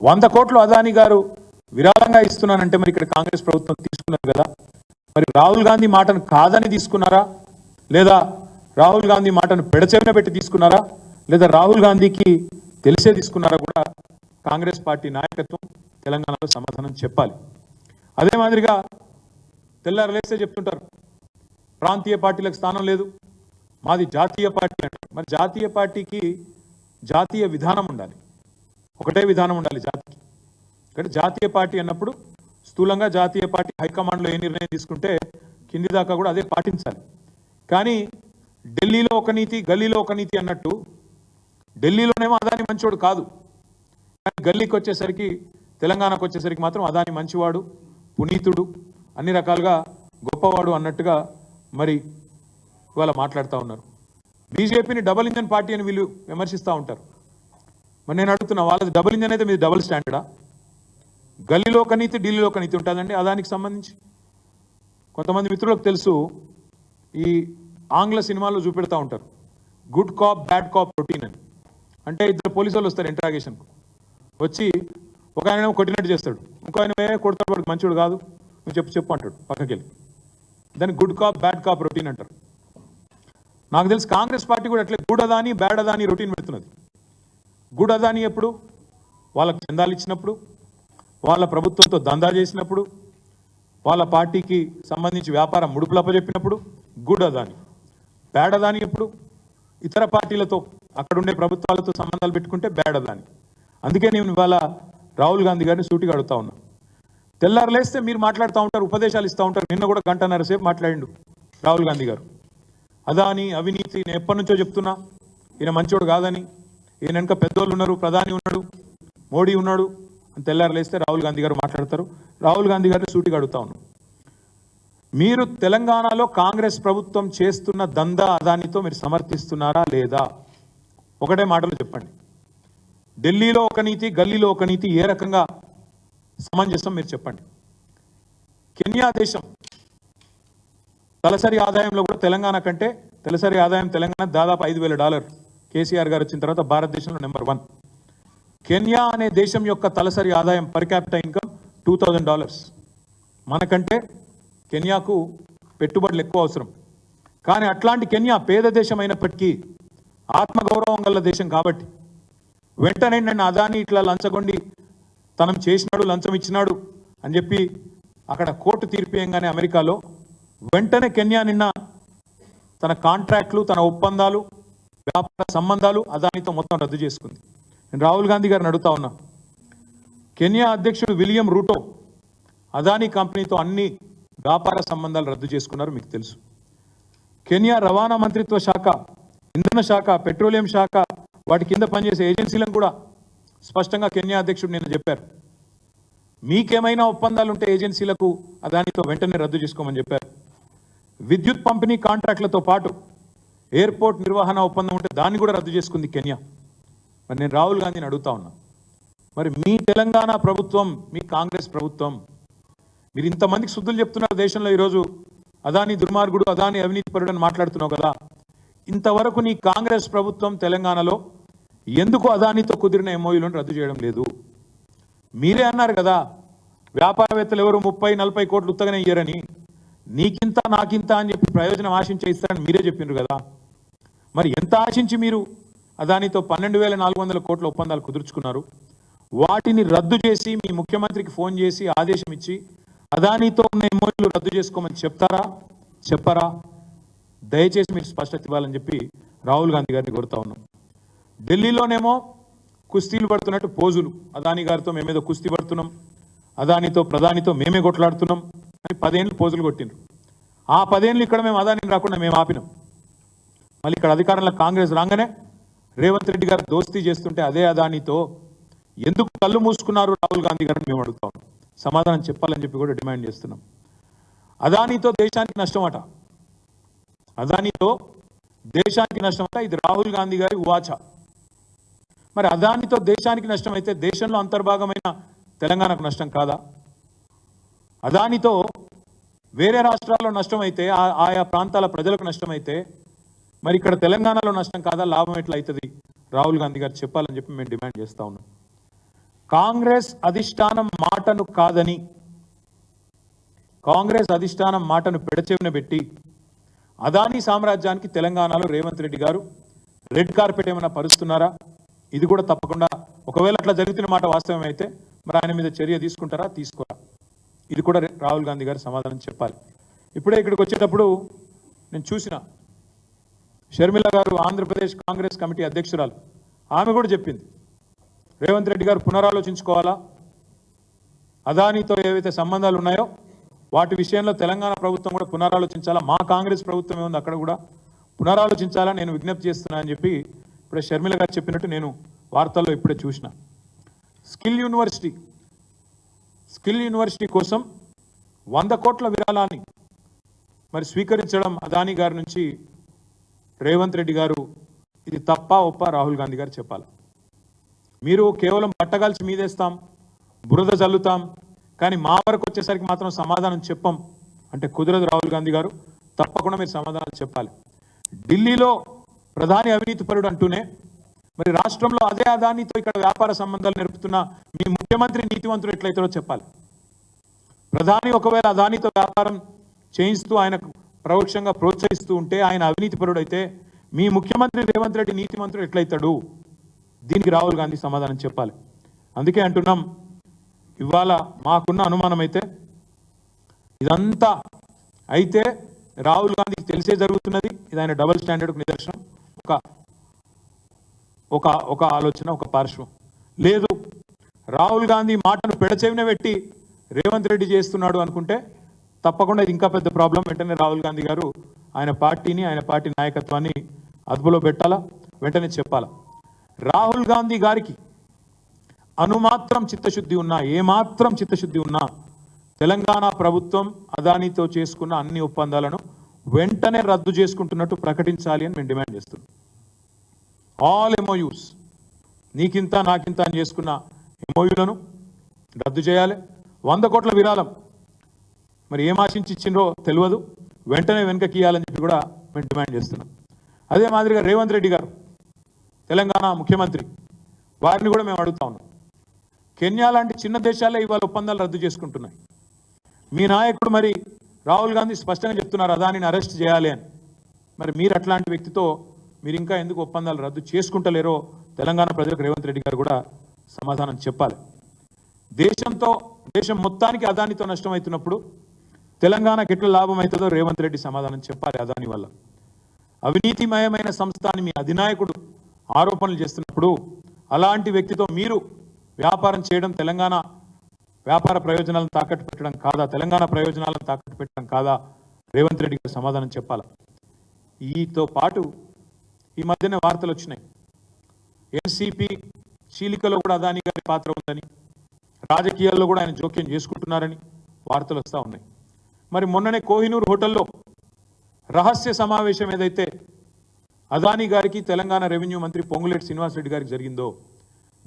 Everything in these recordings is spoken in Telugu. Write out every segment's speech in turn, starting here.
వంద కోట్లు అదాని గారు విరాళంగా ఇస్తున్నానంటే మరి ఇక్కడ కాంగ్రెస్ ప్రభుత్వం తీసుకున్నారు కదా? మరి రాహుల్ గాంధీ మాటను కాదని తీసుకున్నారా? లేదా రాహుల్ గాంధీ మాటను పెడచెవిన పెట్టి తీసుకున్నారా? లేదా రాహుల్ గాంధీకి తెలిసే తీసుకున్నారా కూడా కాంగ్రెస్ పార్టీ నాయకత్వం తెలంగాణలో సమాధానం చెప్పాలి. అదే మాదిరిగా తెల్లారలేస్తే చెప్తుంటారు ప్రాంతీయ పార్టీలకు స్థానం లేదు మాది జాతీయ పార్టీ అంటారు. మరి జాతీయ పార్టీకి జాతీయ విధానం ఉండాలి. ఒకటే విధానం ఉండాలి జాతికి. ఇక్కడ జాతీయ పార్టీ అన్నప్పుడు స్థూలంగా జాతీయ పార్టీ హైకమాండ్లో ఏ నిర్ణయం తీసుకుంటే కింది దాకా కూడా అదే పాటించాలి. కానీ ఢిల్లీలో ఒక నీతి గల్లీలో ఒక నీతి అన్నట్టు ఢిల్లీలోనేమో అదాని మంచివాడు కాదు. కానీ గల్లీకి వచ్చేసరికి తెలంగాణకు వచ్చేసరికి మాత్రం అదాని మంచివాడు పునీతుడు అన్ని రకాలుగా గొప్పవాడు అన్నట్టుగా మరి ఇవాళ మాట్లాడుతూ ఉన్నారు. బీజేపీని డబల్ ఇంజన్ పార్టీ అని వీళ్ళు విమర్శిస్తూ ఉంటారు. మరి నేను అడుగుతున్నా వాళ్ళది డబుల్ ఇంజన్ అయితే మీది డబుల్ స్టాండర్డా గల్లీలో ఒక నీతి ఢిల్లీలో ఒక నీతి ఉంటుందండి అదానికి సంబంధించి? కొంతమంది మిత్రులకు తెలుసు ఈ ఆంగ్ల సినిమాల్లో చూపెడతా ఉంటారు good cop bad cop routine అని. అంటే ఇద్దరు పోలీసు వాళ్ళు వస్తారు ఇంట్రాగేషన్కు వచ్చి ఒక ఆయన కొట్టినట్టు చేస్తాడు. ఇంకో ఆయన కొడతాడు వాడు మంచివాడు కాదు నువ్వు చెప్పు చెప్పు అంటాడు పక్కకి వెళ్ళి దాన్ని good cop bad cop routine అంటారు. నాకు తెలిసి కాంగ్రెస్ పార్టీ కూడా అట్లే good Adani bad Adani routine పెడుతున్నది. Good Adani ఎప్పుడు? వాళ్ళకి చందాలు ఇచ్చినప్పుడు? వాళ్ళ ప్రభుత్వంతో దందా చేసినప్పుడు? వాళ్ళ పార్టీకి సంబంధించి వ్యాపారం ముడుపులప్పజెప్పినప్పుడు గుడ్ అదాని బ్యాడ్ అదాని ఎప్పుడు? ఇతర పార్టీలతో అక్కడుండే ప్రభుత్వాలతో సంబంధాలు పెట్టుకుంటే బ్యాడ్ అదాని అందుకే నేను ఇవాళ రాహుల్ గాంధీ గారిని సూటిగా అడుగుతా ఉన్నా. తెల్లారు లేస్తే మీరు మాట్లాడుతూ ఉంటారు ఉపదేశాలు ఇస్తూ ఉంటారు. నిన్న కూడా గంటన్నర సేపు మాట్లాడిండు రాహుల్ గాంధీ గారు. అదాని అవినీతి నేను ఎప్పటి నుంచో చెప్తున్నా ఈయన మంచోడు కాదని ఈయన వెనుక పెద్దోళ్ళు ఉన్నారు ప్రధాని ఉన్నాడు మోడీ ఉన్నాడు అని తెల్లారు లేస్తే రాహుల్ గాంధీ గారు మాట్లాడతారు. రాహుల్ గాంధీ గారిని సూటిగా అడుగుతా ఉన్నాను మీరు తెలంగాణలో కాంగ్రెస్ ప్రభుత్వం చేస్తున్న దందా అదానితో మీరు సమర్థిస్తున్నారా లేదా? ఒకటే మాటలు చెప్పండి. ఢిల్లీలో ఒక నీతి గల్లీలో ఒక నీతి ఏ రకంగా సమంజసం మీరు చెప్పండి. కెన్యా దేశం తలసరి ఆదాయంలో కూడా తెలంగాణ కంటే తలసరి ఆదాయం తెలంగాణ దాదాపు ఐదు వేల డాలర్. కేసీఆర్ గారు వచ్చిన తర్వాత భారతదేశంలో నెంబర్ వన్. కెన్యా అనే దేశం యొక్క తలసరి ఆదాయం per capital income two thousand dollars మనకంటే కెన్యాకు పెట్టుబడులు ఎక్కువ అవసరం. కానీ అట్లాంటి కెన్యా పేద దేశం అయినప్పటికీ ఆత్మగౌరవం గల దేశం కాబట్టి వెంటనే నన్ను అదాని ఇట్లా లంచగొండి తనం చేసినాడు లంచం ఇచ్చినాడు అని చెప్పి అక్కడ కోర్టు తీర్పియంగానే అమెరికాలో వెంటనే కెన్యా నిన్న తన కాంట్రాక్ట్లు తన ఒప్పందాలు వ్యాపార సంబంధాలు అదానితో మొత్తం రద్దు చేసుకుంది. నేను రాహుల్ గాంధీ గారిని అడుగుతా ఉన్నా. కెన్యా అధ్యక్షుడు విలియం రూటో అదానీ కంపెనీతో అన్ని వ్యాపార సంబంధాలు రద్దు చేసుకున్నారు మీకు తెలుసు. కెన్యా రవాణా మంత్రిత్వ శాఖ ఇంధన శాఖ పెట్రోలియం శాఖ వాటి కింద పనిచేసే ఏజెన్సీలను కూడా స్పష్టంగా కెన్యా అధ్యక్షుడు నిన్న చెప్పారు. మీకేమైనా ఒప్పందాలు ఉంటే ఏజెన్సీలకు అదానితో వెంటనే రద్దు చేసుకోమని చెప్పారు. విద్యుత్ పంపిణీ కాంట్రాక్ట్లతో పాటు ఎయిర్పోర్ట్ నిర్వహణ ఒప్పందం ఉంటే దాన్ని కూడా రద్దు చేసుకుంది కెన్యా. మరి నేను రాహుల్ గాంధీని అడుగుతా ఉన్నా. మరి మీ తెలంగాణ ప్రభుత్వం మీ కాంగ్రెస్ ప్రభుత్వం మీరు ఇంతమందికి శుద్ధులు చెప్తున్నారు దేశంలో ఈరోజు. అదాని దుర్మార్గుడు అదాని అవినీతి పరుడు అని మాట్లాడుతున్నావు కదా. ఇంతవరకు నీ కాంగ్రెస్ ప్రభుత్వం తెలంగాణలో ఎందుకు అదానితో కుదిరిన ఎంఓయూలను రద్దు చేయడం లేదు? మీరే అన్నారు కదా వ్యాపారవేత్తలు ఎవరు ముప్పై నలభై కోట్లు ఉత్తగానే ఇయ్యరని. నీకింత నాకింత అని చెప్పి ప్రయోజనం ఆశించే ఇస్తారని మీరే చెప్పిండ్రు కదా. మరి ఎంత ఆశించి మీరు అదానితో పన్నెండు వేల నాలుగు వందల కోట్ల ఒప్పందాలు కుదుర్చుకున్నారు? వాటిని రద్దు చేసి మీ ముఖ్యమంత్రికి ఫోన్ చేసి ఆదేశం ఇచ్చి అదానితో ఉన్న ఎంఓయూలు రద్దు చేసుకోమని చెప్తారా? చెప్పరా? దయచేసి మీరు స్పష్టత ఇవ్వాలని చెప్పి రాహుల్ గాంధీ గారిని కోరుతా ఉన్నాం. ఢిల్లీలోనేమో కుస్తీలు పడుతున్నట్టు పోజులు. అదాని గారితో మేమేదో కుస్తీ పడుతున్నాం. అదానితో ప్రధానితో మేమే కొట్లాడుతున్నాం అని పదేళ్ళు పోజులు కొట్టిండ్రు. ఆ పదేళ్ళు ఇక్కడ మేము అదానిని రాకుండా మేము ఆపినాం. మళ్ళీ ఇక్కడ అధికారంలో కాంగ్రెస్ రాగానే రేవంత్ రెడ్డి గారు దోస్తీ చేస్తుంటే అదే అదానితో ఎందుకు కళ్ళు మూసుకున్నారు రాహుల్ గాంధీ గారిని మేము అడుగుతాం. సమాధానం చెప్పాలని చెప్పి కూడా డిమాండ్ చేస్తున్నాం. అదానితో దేశానికి నష్టమట అదానితో దేశానికి నష్టం ఇది రాహుల్ గాంధీ గారి వాచ. మరి అదానితో దేశానికి నష్టం అయితే దేశంలో అంతర్భాగమైన తెలంగాణకు నష్టం కాదా? అదానితో వేరే రాష్ట్రాల్లో నష్టం అయితే ఆ- ఆయా ప్రాంతాల ప్రజలకు నష్టం అయితే మరి ఇక్కడ తెలంగాణలో నష్టం కాదా? లాభం ఎట్లా అవుతుంది రాహుల్ గాంధీ గారు చెప్పాలని చెప్పి మేము డిమాండ్ చేస్తా ఉన్నాం. కాంగ్రెస్ అధిష్టానం మాటను కాదని కాంగ్రెస్ అధిష్టానం మాటను పెడచెవిన పెట్టి అదానీ సామ్రాజ్యానికి తెలంగాణలో రేవంత్ రెడ్డి గారు రెడ్ కార్పెట్ ఏమైనా పరుస్తున్నారా? ఇది కూడా తప్పకుండా. ఒకవేళ అట్లా జరుగుతున్న మాట వాస్తవం అయితే మరి ఆయన మీద చర్య తీసుకుంటారా? తీసుకోరా? ఇది కూడా రాహుల్ గాంధీ గారు సమాధానం చెప్పాలి. ఇప్పుడే ఇక్కడికి వచ్చేటప్పుడు నేను చూసిన షర్మిల గారు ఆంధ్రప్రదేశ్ కాంగ్రెస్ కమిటీ అధ్యక్షురాలు. ఆమె కూడా చెప్పింది. రేవంత్ రెడ్డి గారు పునరాలోచించుకోవాలా? అదానితో ఏవైతే సంబంధాలు ఉన్నాయో వాటి విషయంలో తెలంగాణ ప్రభుత్వం కూడా పునరాలోచించాలా? మా కాంగ్రెస్ ప్రభుత్వం ఏముంది అక్కడ కూడా? పునరాలోచించాలా? నేను విజ్ఞప్తి చేస్తున్నా అని చెప్పి ఇప్పుడే షర్మిల గారు చెప్పినట్టు నేను వార్తల్లో ఇప్పుడే చూసిన. స్కిల్ యూనివర్సిటీ స్కిల్ యూనివర్సిటీ కోసం వంద కోట్ల విరాళాన్ని మరి స్వీకరించడం అదానీ గారి నుంచి రేవంత్ రెడ్డి గారు ఇది తప్ప ఒప్ప రాహుల్ గాంధీ గారు చెప్పాలి. మీరు కేవలం పట్టగాల్చి మీదేస్తాం బురద చల్లుతాం కానీ మా వరకు వచ్చేసరికి మాత్రం సమాధానం చెప్పం అంటే కుదరదు రాహుల్ గాంధీ గారు. తప్పకుండా మీరు సమాధానాలు చెప్పాలి. ఢిల్లీలో ప్రధాని అవినీతి పరుడు అంటూనే మరి రాష్ట్రంలో అదే అదానితో ఇక్కడ వ్యాపార సంబంధాలు నేర్పుతున్న మీ ముఖ్యమంత్రి నీతివంతుడు ఎట్లయితారో చెప్పాలి. ప్రధాని ఒకవేళ అదానితో వ్యాపారం చేయిస్తూ ఆయనకు పరోక్షంగా ప్రోత్సహిస్తూ ఉంటే ఆయన అవినీతి పరుడైతే మీ ముఖ్యమంత్రి రేవంత్ రెడ్డి నీతి మంత్రుడు ఎట్లయితాడు? దీనికి రాహుల్ గాంధీ సమాధానం చెప్పాలి. అందుకే అంటున్నాం ఇవాళ మాకున్న అనుమానం అయితే ఇదంతా అయితే రాహుల్ గాంధీకి తెలిసే జరుగుతున్నది. ఇది ఆయన డబుల్ స్టాండర్డ్కు నిదర్శనం. ఒక ఒక ఒక ఆలోచన ఒక పార్శ్వం. లేదు రాహుల్ గాంధీ మాటను పెడచెవిన పెట్టి రేవంత్ రెడ్డి చేస్తున్నాడు అనుకుంటే తప్పకుండా ఇది ఇంకా పెద్ద ప్రాబ్లం వెంటనే రాహుల్ గాంధీ గారు ఆయన పార్టీని ఆయన పార్టీ నాయకత్వాన్ని అదుపులో పెట్టాలా? వెంటనే చెప్పాలా? రాహుల్ గాంధీ గారికి అనుమాత్రం చిత్తశుద్ధి ఉన్నా ఏమాత్రం చిత్తశుద్ధి ఉన్నా తెలంగాణ ప్రభుత్వం అదానితో చేసుకున్న అన్ని ఒప్పందాలను వెంటనే రద్దు చేసుకుంటున్నట్టు ప్రకటించాలి అని మేము డిమాండ్ చేస్తున్నాం. ఆల్ ఎంఓయూస్ నీకింత నాకింత అని చేసుకున్న ఎంఓయూలను రద్దు చేయాలి. వంద కోట్ల విరాళం మరి ఏం ఆశించి ఇచ్చిండ్రో తెలియదు. వెంటనే వెనకకి ఇవ్వాలని చెప్పి కూడా మేము డిమాండ్ చేస్తున్నాం. అదే మాదిరిగా రేవంత్ రెడ్డి గారు తెలంగాణ ముఖ్యమంత్రి వారిని కూడా మేము అడుగుతా ఉన్నాం. కెన్యా లాంటి చిన్న దేశాలే ఇవాళ ఒప్పందాలు రద్దు చేసుకుంటున్నాయి. మీ నాయకుడు మరి రాహుల్ గాంధీ స్పష్టంగా చెప్తున్నారు అదానిని అరెస్ట్ చేయాలి అని. మరి మీరు అట్లాంటి వ్యక్తితో మీరు ఇంకా ఎందుకు ఒప్పందాలు రద్దు చేసుకుంటలేరో తెలంగాణ ప్రజలకు రేవంత్ రెడ్డి గారు కూడా సమాధానం చెప్పాలి. దేశంతో దేశం మొత్తానికి అదానితో నష్టమవుతున్నప్పుడు తెలంగాణకి ఎట్లా లాభం అవుతుందో రేవంత్ రెడ్డి సమాధానం చెప్పాలి అదాని వల్ల. అవినీతిమయమైన సంస్థ అని మీ అధినాయకుడు ఆరోపణలు చేస్తున్నప్పుడు అలాంటి వ్యక్తితో మీరు వ్యాపారం చేయడం తెలంగాణ వ్యాపార ప్రయోజనాలను తాకట్టు పెట్టడం కాదా? తెలంగాణ ప్రయోజనాలను తాకట్టు పెట్టడం కాదా? రేవంత్ రెడ్డి గారు సమాధానం చెప్పాలా? ఈతో పాటు ఈ మధ్యనే వార్తలు వచ్చినాయి. ఎన్సిపి చీలికలో కూడా అదాని గారి పాత్ర ఉందని రాజకీయాల్లో కూడా ఆయన జోక్యం చేసుకుంటున్నారని వార్తలు వస్తూ ఉన్నాయి. మరి మొన్ననే కోహినూర్ హోటల్లో రహస్య సమావేశం ఏదైతే అదానీ గారికి తెలంగాణ రెవెన్యూ మంత్రి పొంగులేటి శ్రీనివాసరెడ్డి గారికి జరిగిందో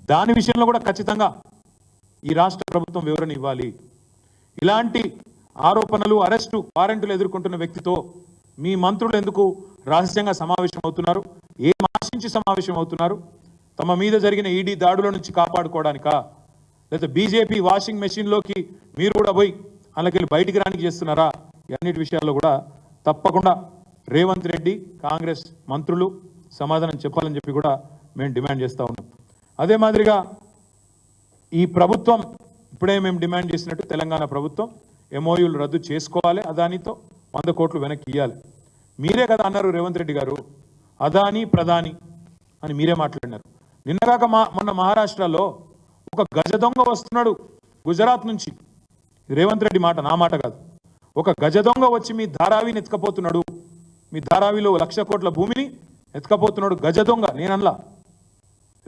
దాని విషయంలో కూడా ఖచ్చితంగా ఈ రాష్ట్ర ప్రభుత్వం వివరణ ఇవ్వాలి. ఇలాంటి ఆరోపణలు అరెస్టు వారెంట్లు ఎదుర్కొంటున్న వ్యక్తితో మీ మంత్రులు ఎందుకు రహస్యంగా సమావేశం అవుతున్నారు? ఏం ఆశించి సమావేశం అవుతున్నారు? తమ మీద జరిగిన ఈడీ దాడుల నుంచి కాపాడుకోవడానికా? లేదా బీజేపీ వాషింగ్ మెషిన్లోకి మీరు కూడా పోయి అందులోకి బయటికి రానికి చేస్తున్నారా? అన్నిటి విషయాల్లో కూడా తప్పకుండా రేవంత్ రెడ్డి కాంగ్రెస్ మంత్రులు సమాధానం చెప్పాలని చెప్పి కూడా మేము డిమాండ్ చేస్తూ ఉన్నాం. అదే మాదిరిగా ఈ ప్రభుత్వం ఇప్పుడే మేము డిమాండ్ చేసినట్టు తెలంగాణ ప్రభుత్వం ఎంఓయూలు రద్దు చేసుకోవాలి అదానితో వంద కోట్లు వెనక్కి ఇవ్వాలి మీరే కదా అన్నారు రేవంత్ రెడ్డి గారు అదాని ప్రధాని అని మీరే మాట్లాడినారు. నిన్నగాక మా మొన్న మహారాష్ట్రలో ఒక గజ దొంగ వస్తున్నాడు గుజరాత్ నుంచి. రేవంత్ రెడ్డి మాట నా మాట కాదు. ఒక గజ దొంగ వచ్చి మీ ధారావిని ఎత్తుకపోతున్నాడు మీ ధారావిలో లక్ష కోట్ల భూమిని ఎత్తుకపోతున్నాడు గజ దొంగ నేనల్లా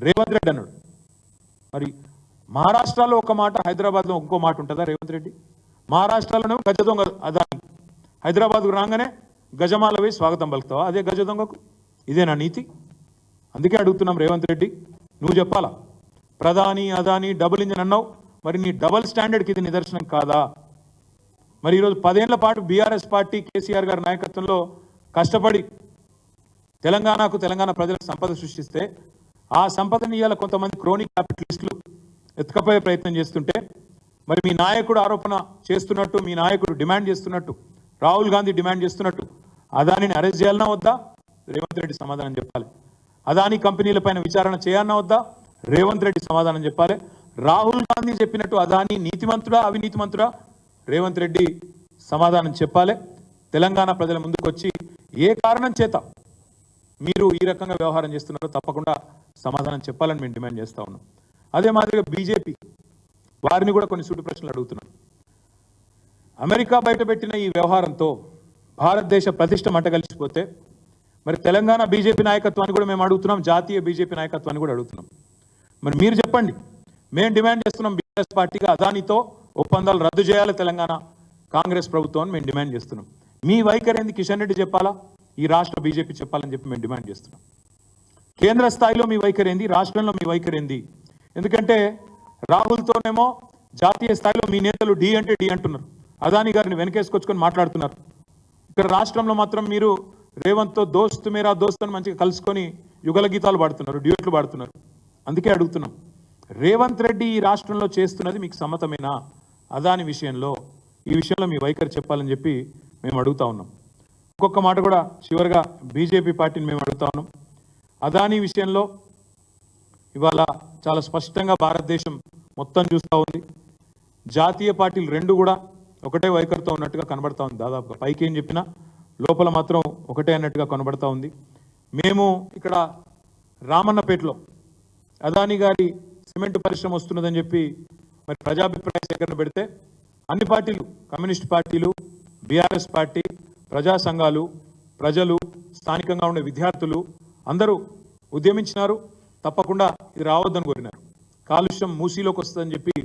రేవంత్ రెడ్డి అన్నాడు. మరి మహారాష్ట్రలో ఒక మాట హైదరాబాద్లో ఇంకో మాట ఉంటుందా రేవంత్ రెడ్డి? మహారాష్ట్రలోనే గజ దొంగ అదాని. హైదరాబాద్కు రాగానే గజమాల వేసి స్వాగతం పలుకుతావా? అదే గజ దొంగకు? ఇదే నా నీతి? అందుకే అడుగుతున్నాం రేవంత్ రెడ్డి నువ్వు చెప్పాలా? ప్రధాని అదాని డబుల్ ఇంజన్ అన్నావు మరి నీ డబుల్ స్టాండర్డ్కి ఇది నిదర్శనం కాదా? మరి ఈరోజు పదేళ్ళ పాటు బీఆర్ఎస్ పార్టీ కేసీఆర్ గారి నాయకత్వంలో కష్టపడి తెలంగాణకు తెలంగాణ ప్రజలకు సంపద సృష్టిస్తే ఆ సంపదని ఇవాళ కొంతమంది క్రోనిక్ క్యాపిటలిస్టులు ఎత్తుకపోయే ప్రయత్నం చేస్తుంటే మరి మీ నాయకుడు ఆరోపణ చేస్తున్నట్టు మీ నాయకుడు డిమాండ్ చేస్తున్నట్టు రాహుల్ గాంధీ డిమాండ్ చేస్తున్నట్టు అదానిని అరెస్ట్ చేయాలన్నా వద్దా? రేవంత్ రెడ్డి సమాధానం చెప్పాలి. అదాని కంపెనీలపైన విచారణ చేయాలన్నా వద్దా? రేవంత్ రెడ్డి సమాధానం చెప్పాలి. రాహుల్ గాంధీ చెప్పినట్టు అదాని నీతిమంతుడా అవినీతిమంతుడా? రేవంత్ రెడ్డి సమాధానం చెప్పాలి. తెలంగాణ ప్రజల ముందుకు వచ్చి ఏ కారణం చేత మీరు ఈ రకంగా వ్యవహారం చేస్తున్నారో తప్పకుండా సమాధానం చెప్పాలని మేము డిమాండ్ చేస్తా ఉన్నాం. అదే మాదిరిగా బీజేపీ వారిని కూడా కొన్ని సూటి ప్రశ్నలు అడుగుతున్నాం. అమెరికా బయటపెట్టిన ఈ వ్యవహారంతో భారతదేశ ప్రతిష్ట మంట కలిసిపోతే మరి తెలంగాణ బీజేపీ నాయకత్వాన్ని కూడా మేము అడుగుతున్నాం జాతీయ బీజేపీ నాయకత్వాన్ని కూడా అడుగుతున్నాం. మరి మీరు చెప్పండి మేము డిమాండ్ చేస్తున్నాం బీఆర్ఎస్ పార్టీగా అదానితో ఒప్పందాలు రద్దు చేయాలి తెలంగాణ కాంగ్రెస్ ప్రభుత్వం మేము డిమాండ్ చేస్తున్నాం. మీ వైఖరి ఏంది? కిషన్ రెడ్డి చెప్పాలా? ఈ రాష్ట్ర బీజేపీ చెప్పాలని చెప్పి మేము డిమాండ్ చేస్తున్నాం. కేంద్ర స్థాయిలో మీ వైఖరి ఏంది? రాష్ట్రంలో మీ వైఖరి ఏంది? ఎందుకంటే రాహుల్తోనేమో జాతీయ స్థాయిలో మీ నేతలు డి అంటే డి అంటున్నారు. అదాని గారిని వెనకేసుకొచ్చుకొని మాట్లాడుతున్నారు. ఇక్కడ రాష్ట్రంలో మాత్రం మీరు రేవంత్తో దోస్త్ మేరా దోస్త్ అని మంచిగా కలుసుకొని యుగల గీతాలు పాడుతున్నారు డ్యూట్లు పాడుతున్నారు. అందుకే అడుగుతున్నాం. రేవంత్ రెడ్డి ఈ రాష్ట్రంలో చేస్తున్నది మీకు సమ్మతమేనా? అదాని విషయంలో ఈ విషయంలో మీ వైఖరి చెప్పాలని చెప్పి మేము అడుగుతా ఉన్నాం. ఇంకొక మాట కూడా చివరిగా బీజేపీ పార్టీని మేము అడుగుతా ఉన్నాం. అదాని విషయంలో ఇవాళ చాలా స్పష్టంగా భారతదేశం మొత్తం చూస్తూ ఉంది. జాతీయ పార్టీలు రెండు కూడా ఒకటే వైఖరితో ఉన్నట్టుగా కనబడతా ఉంది. దాదాపుగా పైకి ఏం చెప్పినా లోపల మాత్రం ఒకటే అన్నట్టుగా కనబడతా ఉంది. మేము ఇక్కడ రామన్నపేటలో అదాని గారి సిమెంట్ పరిశ్రమ వస్తున్నదని చెప్పి మరి ప్రజాభిప్రాయ సేకరణ పెడితే అన్ని పార్టీలు కమ్యూనిస్ట్ పార్టీలు బీఆర్ఎస్ పార్టీ ప్రజా సంఘాలు ప్రజలు స్థానికంగా ఉండే విద్యార్థులు అందరూ ఉద్యమించినారు. తప్పకుండా ఇది రావద్దని కోరినారు. కాలుష్యం మూసీలోకి వస్తుందని చెప్పి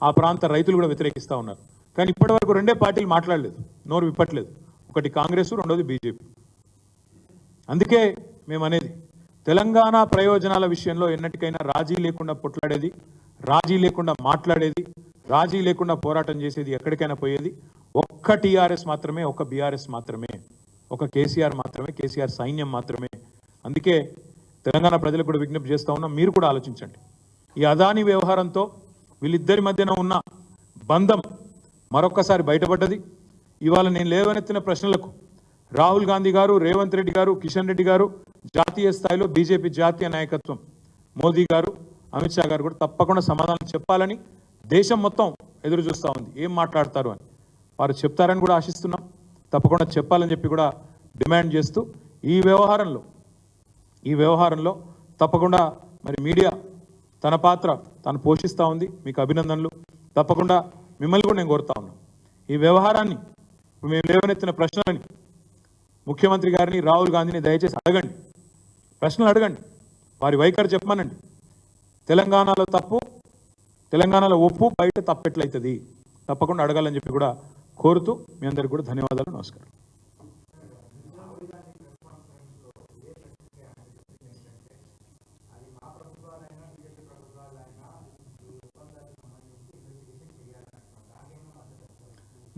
ఆ ప్రాంత రైతులు కూడా వ్యతిరేకిస్తూ ఉన్నారు. కానీ ఇప్పటివరకు రెండే పార్టీలు మాట్లాడలేదు. నోరు విప్పట్లేదు. ఒకటి కాంగ్రెస్ రెండోది బీజేపీ. అందుకే మేము అనేది తెలంగాణ ప్రయోజనాల విషయంలో ఎన్నటికైనా రాజీ లేకుండా పొట్లాడేది రాజీ లేకుండా మాట్లాడేది రాజీ లేకుండా పోరాటం చేసేది ఎక్కడికైనా పోయేది ఒక్క టీఆర్ఎస్ మాత్రమే ఒక బీఆర్ఎస్ మాత్రమే ఒక కేసీఆర్ మాత్రమే కేసీఆర్ సైన్యం మాత్రమే. అందుకే తెలంగాణ ప్రజలకు కూడా విజ్ఞప్తి చేస్తా ఉన్నాం మీరు కూడా ఆలోచించండి. ఈ అదాని వ్యవహారంతో వీళ్ళిద్దరి మధ్యన ఉన్న బంధం మరొక్కసారి బయటపడ్డది. ఇవాళ నేను లేవనెత్తిన ప్రశ్నలకు రాహుల్ గాంధీ గారు రేవంత్ రెడ్డి గారు కిషన్ రెడ్డి గారు జాతీయ స్థాయిలో బీజేపీ జాతీయ నాయకత్వం. మోదీ గారు అమిత్ షా గారు కూడా తప్పకుండా సమాధానం చెప్పాలని దేశం మొత్తం ఎదురు చూస్తూ ఉంది. ఏం మాట్లాడతారు అని. వారు చెప్తారని కూడా ఆశిస్తున్నాం. తప్పకుండా చెప్పాలని చెప్పి కూడా డిమాండ్ చేస్తూ ఈ వ్యవహారంలో ఈ వ్యవహారంలో తప్పకుండా మరి మీడియా తన పాత్ర తను పోషిస్తూ ఉంది. మీకు అభినందనలు. తప్పకుండా మిమ్మల్ని కూడా నేను కోరుతా ఉన్నాను. ఈ వ్యవహారాన్ని మేము లేవనెత్తిన ప్రశ్నలని ముఖ్యమంత్రి గారిని రాహుల్ గాంధీని దయచేసి అడగండి. ప్రశ్నలు అడగండి. వారి వైఖరి చెప్పమనండి. తెలంగాణలో తప్పు తెలంగాణలో ఒప్పు బయట తప్పెట్లయితుంది తప్పకుండా అడగాలని చెప్పి కూడా కోరుతూ మీ అందరికి కూడా ధన్యవాదాలు నమస్కారం.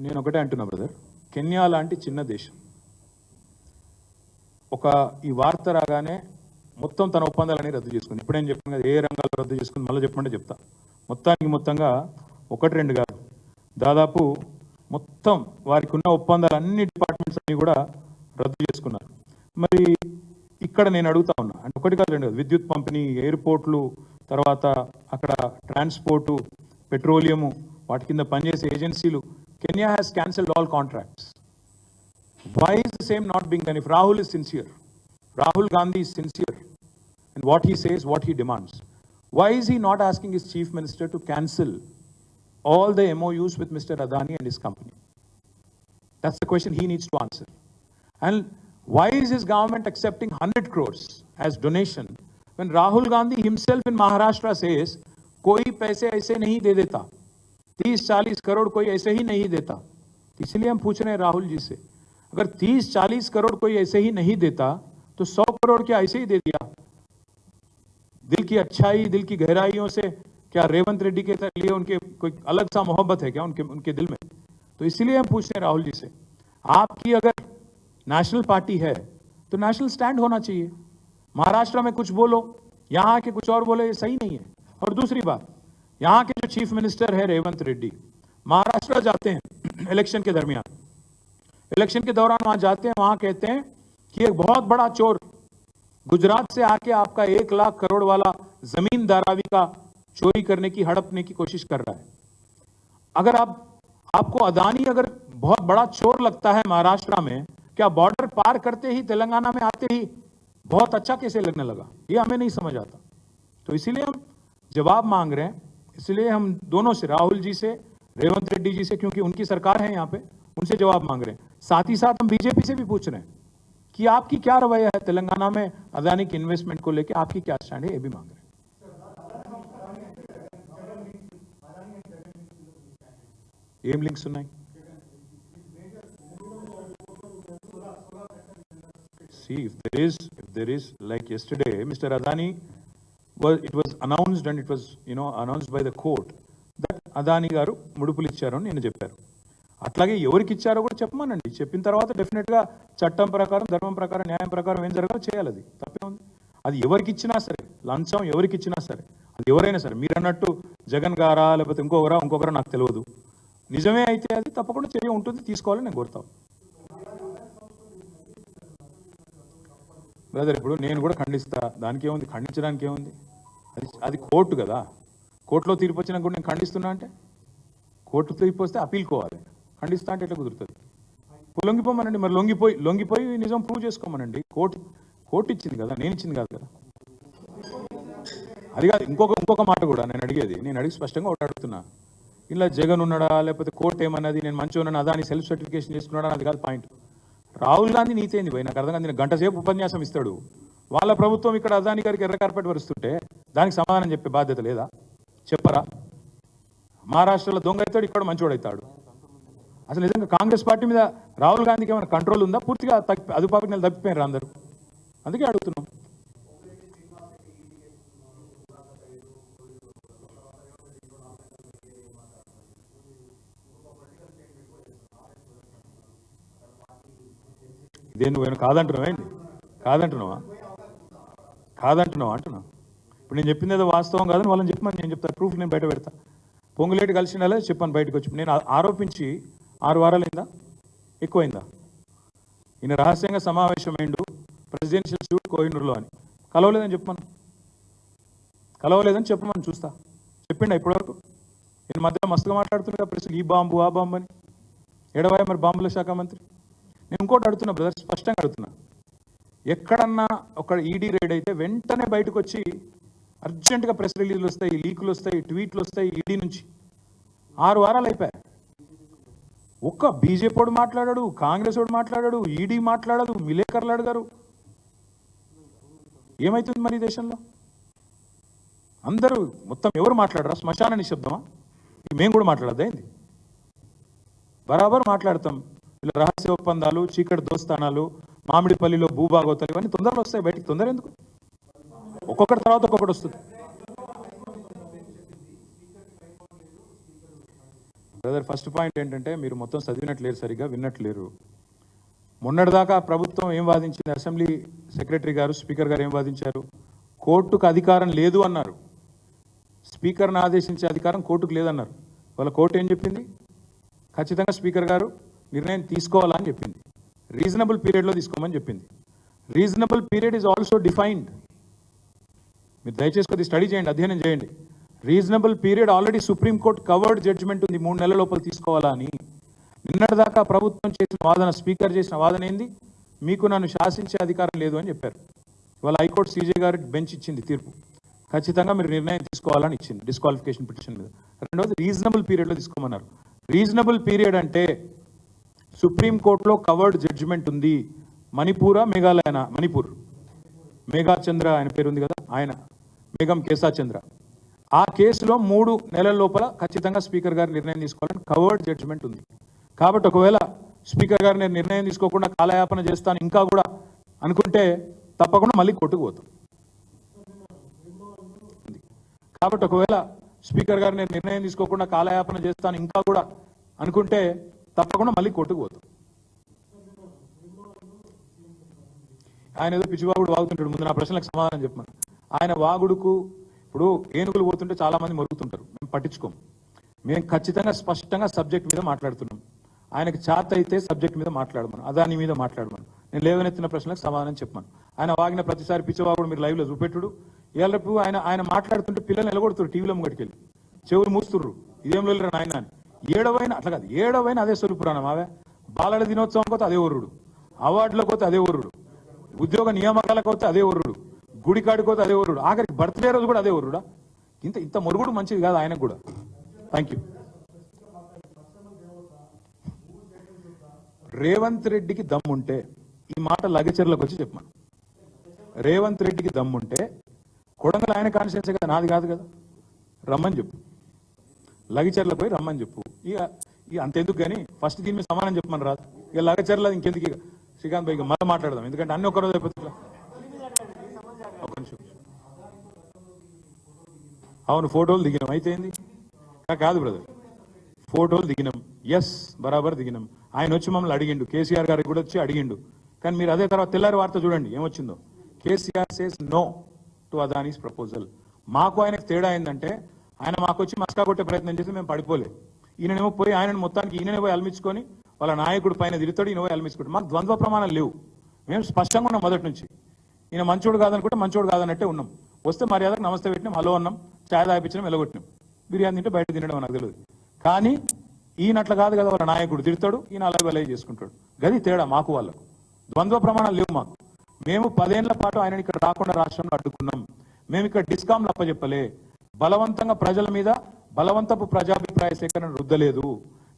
నేను ఒకటే అంటున్నా బ్రదర్. కెన్యా లాంటి చిన్న దేశం ఒక ఈ వార్త రాగానే మొత్తం తన ఒప్పందాలని రద్దు చేసుకుంది. ఇప్పుడేం చెప్పాను కదా ఏ రంగాలు రద్దు చేసుకుంది మళ్ళీ చెప్పమంటే చెప్తా. మొత్తానికి మొత్తంగా ఒకటి రెండు కాదు. దాదాపు మొత్తం వారికి ఉన్న ఒప్పందాలు అన్ని డిపార్ట్మెంట్స్ అన్ని కూడా రద్దు చేసుకున్నారు. మరి ఇక్కడ నేను అడుగుతా ఉన్నా అంటే ఒకటి కాదు రెండు కాదు. విద్యుత్ పంపిణీ ఎయిర్పోర్ట్లు తర్వాత అక్కడ ట్రాన్స్పోర్టు పెట్రోలియము వాటి కింద పనిచేసే ఏజెన్సీలు. Kenya has cancelled all contracts. why is the same not being done? If Rahul is sincere, Rahul Gandhi is sincere in what he says, what he demands, why is he not asking his chief minister to cancel all the MOUs with Mr. Adani and his company? That's the question he needs to answer. And why is his government accepting 100 crores as donation when Rahul Gandhi himself in Maharashtra says, कोई पैसे ऐसे नहीं दे देता तीस चालीस करोड़ कोई ऐसे ही नहीं देता इसलिए हम पूछ रहे हैं राहुल जी से अगर तीस, चालीस करोड़ कोई ऐसे ही नहीं देता तो सौ करोड़ क्या ऐसे ही दे दिया? दिल की अच्छाई, दिल की गहराइयों से क्या रेवंत रेड्डी के लिए उनके कोई अलग सा मोहब्बत है क्या उनके उनके दिल में? तो इसीलिए हम पूछ रहे हैं राहुल जी से, आपकी अगर नेशनल पार्टी है तो नेशनल स्टैंड होना चाहिए। महाराष्ट्र में कुछ बोलो, यहाँ के कुछ और बोले, ये सही नहीं है। और दूसरी बात, यहाँ के जो चीफ मिनिस्टर है रेवंत रेड्डी, महाराष्ट्र जाते हैं इलेक्शन के दरमियान। इलेक्शन के दौरान वहाँ जाते हैं, वहाँ कहते हैं कि एक बहुत बड़ा चोर गुजरात से आके आपका एक लाख करोड़ वाला ज़मीन दारावी का चोरी करने की, हड़पने की कोशिश कर रहा है। अगर आप, आपको अदानी अगर बहुत बड़ा चोर लगता है महाराष्ट्र में, क्या बॉर्डर पार करते ही, तेलंगाना में आते ही बहुत अच्छा कैसे लगने लगा? ये हमें नहीं समझ आता। तो इसीलिए हम जवाब मांग रहे हैं। इसलिए हम दोनों से, राहुल जी से, रेवंत रेड्डी जी से, क्योंकि उनकी सरकार है यहाँ पे, उनसे जवाब मांग रहे हैं। साथ ही साथ हम बीजेपी से भी पूछ रहे हैं कि आपकी क्या रवैया है तेलंगाना में अदानी की इन्वेस्टमेंट को लेकर आपकी क्या स्टैंड है ये भी मांग रहे हैं ఏం లింక్స్ ఉన్నాయి See, if there is, if there is, like yesterday, Mr. Adani was, it was announced and it was, you know, announced by the court that Adani గారు ముడుపులు ఇచ్చారు అని నేను చెప్పారు అట్లాగే ఎవరికి ఇచ్చారో కూడా చెప్పమనండి. చెప్పిన తర్వాత డెఫినెట్గా చట్టం ప్రకారం ధర్మం ప్రకారం న్యాయం ప్రకారం ఏం జరగాలో చేయాలి అది. తప్పే ఉంది. అది ఎవరికి ఇచ్చినా సరే లంచం ఎవరికి ఇచ్చినా సరే అది ఎవరైనా సరే మీరు అన్నట్టు జగన్ గారా లేకపోతే ఇంకొకరా ఇంకొకరా నాకు తెలియదు. నిజమే అయితే అది తప్పకుండా చర్య ఉంటుంది తీసుకోవాలని నేను కోరుతాను. బ్రదర్ ఇప్పుడు నేను కూడా ఖండిస్తా. దానికి ఏముంది? ఖండించడానికి ఏముంది? అది అది కోర్టు కదా. కోర్టులో తీర్పు వచ్చినా కూడా నేను ఖండిస్తున్నా అంటే కోర్టు తీర్పు వస్తే అప్పీల్ కోవాలి. ఖండిస్తా అంటే ఎట్లా కుదురుతుంది? లొంగిపోమనండి మరి లొంగిపోయి లొంగిపోయి నిజం ప్రూవ్ చేసుకోమనండి. కోర్టు కోర్టు ఇచ్చింది కదా నేను ఇచ్చింది కాదు కదా. అది కాదు ఇంకొక ఇంకొక మాట కూడా నేను అడిగేది నేను అడిగి స్పష్టంగా ఒకటి అడుగుతున్నా. ఇలా జగన్ ఉన్నాడా లేకపోతే కోర్టు ఏమన్నది నేను మంచిగా ఉన్నాను అదాని సెల్ఫ్ సర్టిఫికేషన్ చేసుకున్నాడా అది కాదు పాయింట్ రాహుల్ గాంధీ నీతి ఏంది పోయి? నాకు అర్థం కాదు నేను గంట సేపు ఉపన్యాసం ఇస్తాడు. వాళ్ళ ప్రభుత్వం ఇక్కడ అదాని గారికి ఎర్ర కార్పెట్ వరుస్తుంటే దానికి సమాధానం చెప్పే బాధ్యత లేదా? చెప్పరా? మహారాష్ట్రలో దొంగ అవుతాడు ఇక్కడ మంచోడు అవుతాడు. అసలు నిజంగా కాంగ్రెస్ పార్టీ మీద రాహుల్ గాంధీకి ఏమైనా కంట్రోల్ ఉందా? పూర్తిగా తప్పి అదుపాపి నెల తప్పిపోయారు అందరూ. అందుకే అడుగుతున్నాం. ఇదే నువ్వేనా కాదంటున్నావా ఏంటి? కాదంటున్నావా? కాదంటున్నావా? అంటున్నావు. ఇప్పుడు నేను చెప్పింది ఏదో వాస్తవం కాదని వాళ్ళని చెప్పమని నేను చెప్తాను ప్రూఫ్ నేను బయట పెడతా. పొంగులేటి కలిసిన చెప్పాను బయటకు వచ్చి. నేను ఆరోపించి ఆరు వారాలైందా? ఎక్కువైందా? ఈయన రహస్యంగా సమావేశమైండు ప్రెసిడెన్షియల్ సూట్ కోహినూరులో అని. కలవలేదని చెప్పమను కలవలేదని చెప్పమని చూస్తా. చెప్పిండా ఇప్పటివరకు? నేను మధ్యలో మస్తుగా మాట్లాడుతున్నా ప్రెసిడెంట్ ఈ బాంబు ఆ బాంబు అని. ఎడవాయ మరి బాంబుల శాఖ మంత్రి? నేను ఇంకోటి అడుగుతున్నా బ్రదర్ స్పష్టంగా అడుగుతున్నా. ఎక్కడన్నా ఒక ఈడీ రైడ్ అయితే వెంటనే బయటకు వచ్చి అర్జెంటుగా ప్రెస్ రిలీజ్లు వస్తాయి లీకులు వస్తాయి ట్వీట్లు వస్తాయి ఈడీ నుంచి. ఆరు వారాలు అయిపోయాయి. ఒక్క బీజేపీ మాట్లాడాడు కాంగ్రెస్ వాడు మాట్లాడాడు ఈడీ మాట్లాడదు విలేకరులు అడగారు. ఏమైతుంది మరి దేశంలో? అందరూ మొత్తం ఎవరు మాట్లాడరా? శ్మశాన నిశ్శబ్దమా? మేము కూడా మాట్లాడద్దా బరాబర్ మాట్లాడతాం. ఇలా రహస్య ఒప్పందాలు చీకటి దోస్తానాలు మామిడిపల్లిలో భూభాగవతాలు ఇవన్నీ తొందరలో వస్తాయి బయటికి తొందర ఎందుకు? ఒక్కొక్కటి తర్వాత ఒక్కొక్కటి వస్తుంది. బ్రదర్ ఫస్ట్ పాయింట్ ఏంటంటే మీరు మొత్తం చదివినట్లేరు సరిగ్గా విన్నట్లేరు. మొన్నటిదాకా ప్రభుత్వం ఏం వాదించింది? అసెంబ్లీ సెక్రటరీ గారు స్పీకర్ గారు ఏం వాదించారు? కోర్టుకు అధికారం లేదు అన్నారు. స్పీకర్ను ఆదేశించే అధికారం కోర్టుకు లేదన్నారు. వాళ్ళ కోర్టు ఏం చెప్పింది? ఖచ్చితంగా స్పీకర్ గారు నిర్ణయం తీసుకోవాలని చెప్పింది. రీజనబుల్ పీరియడ్లో తీసుకోమని చెప్పింది. Reasonable period is also defined. మీరు దయచేసి కొద్దిగా స్టడీ చేయండి అధ్యయనం చేయండి. Reasonable period already Supreme Court covered judgment ఉంది మూడు నెలల లోపల తీసుకోవాలా అని. నిన్నటిదాకా ప్రభుత్వం చేసిన వాదన స్పీకర్ చేసిన వాదన ఏంది? మీకు నన్ను శాసించే అధికారం లేదు అని చెప్పారు. ఇవాళ హైకోర్టు సీజే గారి బెంచ్ ఇచ్చింది తీర్పు. ఖచ్చితంగా మీరు నిర్ణయం తీసుకోవాలని ఇచ్చింది డిస్క్వాలిఫికేషన్ పిటిషన్ మీద. రెండవది రీజనబుల్ పీరియడ్లో తీసుకోమన్నారు. రీజనబుల్ పీరియడ్ అంటే సుప్రీంకోర్టులో కవర్డ్ జడ్జిమెంట్ ఉంది. మణిపూరా మేఘాలయన? మణిపూర్. మేఘాచంద్ర ఆయన పేరు ఉంది కదా ఆయన. మేఘం కేశాచంద్ర ఆ కేసులో మూడు నెలల లోపల ఖచ్చితంగా స్పీకర్ గారు నిర్ణయం తీసుకోవాలని కవర్డ్ జడ్జిమెంట్ ఉంది. కాబట్టి ఒకవేళ స్పీకర్ గారు నేను నిర్ణయం తీసుకోకుండా కాలయాపన చేస్తాను ఇంకా కూడా అనుకుంటే తప్పకుండా మళ్ళీ కొట్టుకుపోతాం కాబట్టి ఒకవేళ స్పీకర్ గారు నేను నిర్ణయం తీసుకోకుండా కాలయాపన చేస్తాను ఇంకా కూడా అనుకుంటే తప్పకుండా మళ్ళీ కొట్టుకుపోతాం ఆయన ఏదో పిచ్చివాగుడు వాగుతుంటాడు. ముందు నా ప్రశ్నలకు సమాధానం చెప్పమని. ఆయన వాగుడుకు ఇప్పుడు ఏనుగులు పోతుంటే చాలా మంది మరుగుతుంటారు. మేము పట్టించుకోం. మేము ఖచ్చితంగా స్పష్టంగా సబ్జెక్ట్ మీద మాట్లాడుతున్నాం. ఆయనకి చేత అయితే సబ్జెక్ట్ మీద మాట్లాడమను అదాని మీద మాట్లాడమను. నేను లేవనెత్తిన ప్రశ్నలకు సమాధానం చెప్పాను ఆయన వాగిన ప్రతిసారి పిచ్చవాగుడు మీరు లైవ్లో చూపెట్టుడు. ఏళ్ళపు ఆయన ఆయన మాట్లాడుతుంటే పిల్లలు నిలగొడుతురు టీవీలో ముంగటికెళ్ళి. చెవులు మూస్తుర్రు. ఇదేం లేరు నాయన అని. ఏడవైన అట్లా కాదు ఏడవైన అదే స్వరూపురాణం అవే బాలల దినోత్సవం కోతే అదే ఊరుడు. అవార్డులకు పోతే అదే ఊరుడు. ఉద్యోగ నియామకాలకు పోతే అదే ఊరుడు. గుడి కాడుకోతే అదే ఊరుడు? ఆఖరికి బర్త్డే రోజు కూడా అదే ఊరుడా? ఇంత ఇంత మురుగుడు మంచిది కాదు ఆయనకు కూడా. థ్యాంక్ యూ రేవంత్ రెడ్డికి దమ్ముంటే ఈ మాట లగచర్లకు వచ్చి చెప్పమను. రేవంత్ రెడ్డికి దమ్ముంటే కొడంగల్ ఆయన కాన్షియన్స్ కదా నాది కాదు కదా. రమ్మని చెప్పు. లగచర్ల పోయి రమ్మని చెప్పు. ఇక ఇక అంతెందుకు కానీ ఫస్ట్ దీని మీద సమానం చెప్పమని రాదు. ఇక లగచర్ల ఇంకెందుకు ఇక? శ్రీకాంత్ భాయ్ ఇక మళ్ళీ మాట్లాడదాం. ఎందుకంటే అన్ని ఒక్కరోజు అయిపోతుంది. నిమిషం అవును ఫోటోలు దిగినాం. అయితే ఏంది? కాదు బ్రదర్. ఫోటోలు దిగినాం. ఎస్ బరాబర్ దిగినాం. ఆయన వచ్చి మమ్మల్ని అడిగిండు. కేసీఆర్ గారికి కూడా వచ్చి అడిగిండు. కానీ మీరు అదే తర్వాత తెల్లారి వార్త చూడండి ఏమొచ్చిందో. KCR says no to Adani's proposal మాకు ఆయనకు తేడా ఏంటంటే ఆయన మాకు వచ్చి మస్కా కొట్టే ప్రయత్నం చేసి మేము పడిపోలే. ఈయననేమో పోయి ఆయనను మొత్తానికి ఈయననే పోయి అల్మించుకొని వాళ్ళ నాయకుడు పైన తిరుగుతాడు ఈయన పోయి అల్మించుకుంటాడు మాకు ద్వంద్వ ప్రమాణాలు లేవు. మేము స్పష్టంగా ఉన్నాం మొదటి నుంచి. ఈయన మంచోడు కాదనుకుంటే మంచోడు కాదన్నట్టే ఉన్నాం. వస్తే మర్యాదకు నమస్తే పెట్టినాం హలో అన్నాం ఛాయ్ తాగిపించినాం వెళ్ళగొట్టినాం. బిర్యానీ తింటే బయట తినడం నాకు తెలియదు కానీ ఈయనట్ల కాదు కదా వాళ్ళ నాయకుడు తిడతాడు ఈయన అలాగే అలాగే చేసుకుంటాడు. గది తేడా మాకు వాళ్ళకు. ద్వంద్వ ప్రమాణాలు లేవు మాకు. మేము పదేళ్ళ పాటు ఆయన ఇక్కడ రాకుండా రాష్ట్రంలో అడ్డుకున్నాం. మేము ఇక్కడ డిస్కాంలు అప్పచెప్పలే బలవంతంగా ప్రజల మీద బలవంతపు ప్రజాభిప్రాయ సేకరణ రుద్దలేదు.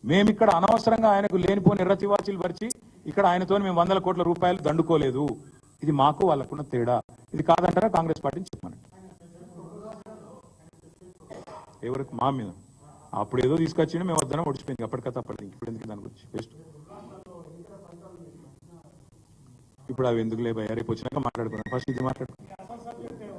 మేము ఇక్కడ అనవసరంగా ఆయనకు లేనిపోని ఎర్రతివాచీలు పరిచి ఇక్కడ ఆయనతో మేము వందల కోట్ల రూపాయలు దండుకోలేదు. ఇది మాకు వాళ్ళకున్న తేడా. ఇది కాదంటారా కాంగ్రెస్ పార్టీని చెప్పమని ఎవరికి మా మీద? అప్పుడు ఏదో తీసుకొచ్చిండు మేము వద్దన ఒడిచిపోయింది అప్పటికత అప్పటికి ఇప్పుడు ఎందుకు దాని గురించి? బెస్ట్ ఇప్పుడు అవి ఎందుకు లేబోయా రేపు వచ్చినాక మాట్లాడుకున్నాం ఫస్ట్ ఇది మాట్లాడుకున్నాం